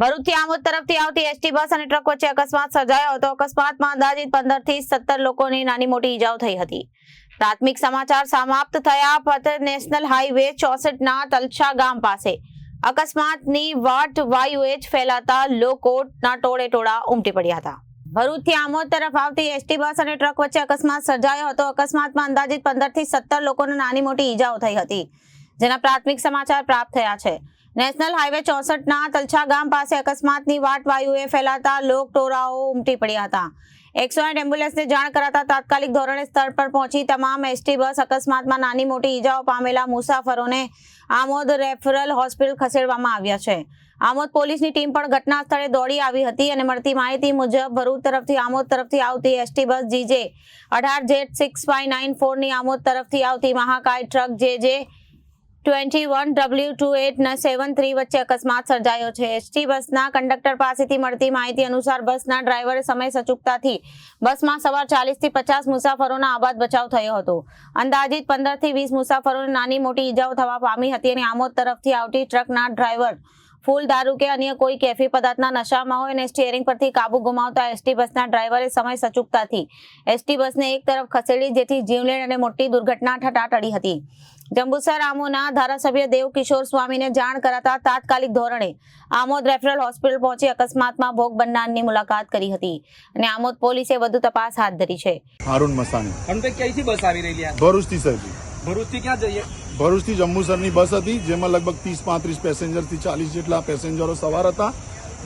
ભરૂચથી આમોદ તરફથી આવતી એસટી બસ અને ટ્રક વચ્ચે અકસ્માત સર્જાયો હતો. અકસ્માતમાં અંદાજિત પંદરથી સત્તર લોકોની નાની મોટી ઈજાઓ થઈ હતી. પ્રાથમિક સમાચાર સમાપ્ત થયા પછી નેશનલ હાઈવે ચોસઠના તલછા ગામ પાસે. અકસ્માતની વાટ વાયુએ જ ફેલાતા લોકોના ટોળે ટોળા ઉમટી પડ્યા હતા. ભરૂચથી આમોદ તરફ આવતી એસટી બસ અને ટ્રક વચ્ચે અકસ્માત સર્જાયો હતો. અકસ્માતમાં અંદાજિત પંદરથી સત્તર લોકોને નાની મોટી ઈજાઓ થઈ હતી. જેના પ્રાથમિક સમાચાર પ્રાપ્ત થયા છે. નેશનલ હાઈવે ચોસઠના તલછા ગામ પાસે અકસ્માતની વાટ વાયુએ ફેલાતા લોક ટોરાઓ ઉમટી પડ્યા હતા. એકસો આઠ એમ્બ્યુલન્સને જાણ કરાતા તાત્કાલિક ધોરણે સ્થળ પર પહોંચી તમામ એસટી બસ અકસ્માતમાં નાની મોટી ઈજાઓ પામેલા મુસાફરોને આમોદ રેફરલ હોસ્પિટલ ખસેડવામાં આવ્યા છે. આમોદ પોલીસની ટીમ પણ ઘટના સ્થળે દોડી આવી હતી અને મળતી માહિતી મુજબ ભરૂચ તરફથી આમોદ તરફથી આવતી એસટી બસ જીજે અઢાર જેટ સિક્સ ફાઈવ નાઇન ફોરની આમોદ તરફથી આવતી મહાકાય ટ્રક જે જે twenty one W two eight seven three વચ્ચે અકસ્માત સર્જાયો છે. એસટી બસના કંડક્ટર પાસેથી મળતી માહિતી અનુસાર બસના ડ્રાઈવરે સમય સચૂકતાથી બસમાં સવાર ચાલીસથી પચાસ મુસાફરોના આબાદ બચાવ થયો હતો. અંદાજિત પંદરથી વીસ મુસાફરોને નાની મોટી ઈજાઓ થવા પામી હતી અને આમોદ તરફથી આવતી ટ્રકના ડ્રાઈવર ફૂલ દારૂ કે અન્ય કોઈ કેફી પદાર્થના નશામાં હોય અને સ્ટીયરિંગ પરથી કાબુ ગુમાવતા એસટી બસના ડ્રાઈવરે સમય સચૂકતાથી એસટી બસને એક તરફ ખસેડી, જેથી જીવલેણ અને મોટી દુર્ઘટના ઠટાટડી હતી. જંબુસર આમોના ધારાસભ્ય દેવકિશોર સ્વામીને જાણ કરાતા તાત્કાલિક ધોરણે આમોદ રેફરલ હોસ્પિટલ પહોંચી અકસ્માતમાં ભોગ બનનારની મુલાકાત કરી હતી અને આમોદ પોલીસે વધુ તપાસ હાથ ધરી છે. હારૂન મસાણી. અનપે ક્યાંથી બસ આવી રહી છે? ભરૂચથી સાહેબ. ભરૂચથી ક્યાં જઈએ? ભરૂચથી જંબુસરની બસ હતી જેમાં લગભગ ત્રીસ પાંત્રીસ પેસેન્જરથી ચાલીસ જેટલા પેસેન્જરો સવાર હતા.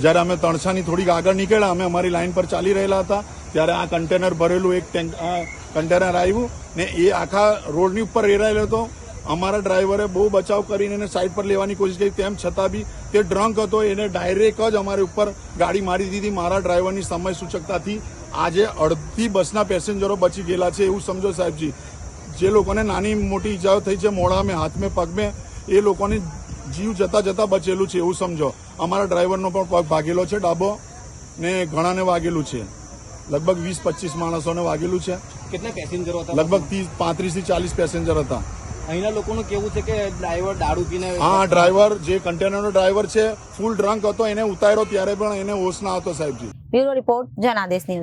જ્યારે અમે તણછાની થોડીક આગળ નીકળ્યા અમે અમારી લાઇન પર ચાલી રહેલા હતા. ત્યારે આ કન્ટેનર ભરેલું એક કન્ટેનર આવ્યું ને એ આખા રોડની ઉપર રેડાયેલો હતો. અમારા ડ્રાઈવરે બહુ બચાવ કરીને એને સાઈડ પર લેવાની કોશિશ કરી. તેમ છતાં બી તે ડ્રંક હતો એને ડાયરેક્ટ જ અમારી ઉપર ગાડી મારી દીધી. મારા ડ્રાઈવરની સમય સૂચકતાથી આજે અડધી બસના પેસેન્જરો બચી ગયેલા છે એવું સમજો સાહેબજી. જે લોકોને નાની મોટી ઈજાઓ થઈ છે મોઢામાં હાથમાં પગમે એ લોકોને જીવ જતા જતા બચેલું છે એવું સમજો. અમારા ડ્રાઈવરનો પણ પગ ભાગેલો છે ડાબો ને ઘણાને વાગેલું છે. લગભગ વીસ પચીસ માણસોને વાગેલું છે. કેટલા પેસેન્જરો હતા? લગભગ ત્રીસ પાંત્રીસથી ચાલીસ પેસેન્જર હતા. અહીંના લોકોનું કેવું છે કે ડ્રાઈવર દારૂ પીને હા ડ્રાઈવર જે કન્ટેનરનો ડ્રાઈવર છે ફૂલ ડ્રંક હતો એને ઉતાર્યો ત્યારે પણ એને હોશ ના હતો સાહેબજી. Bureau report Janadesh news.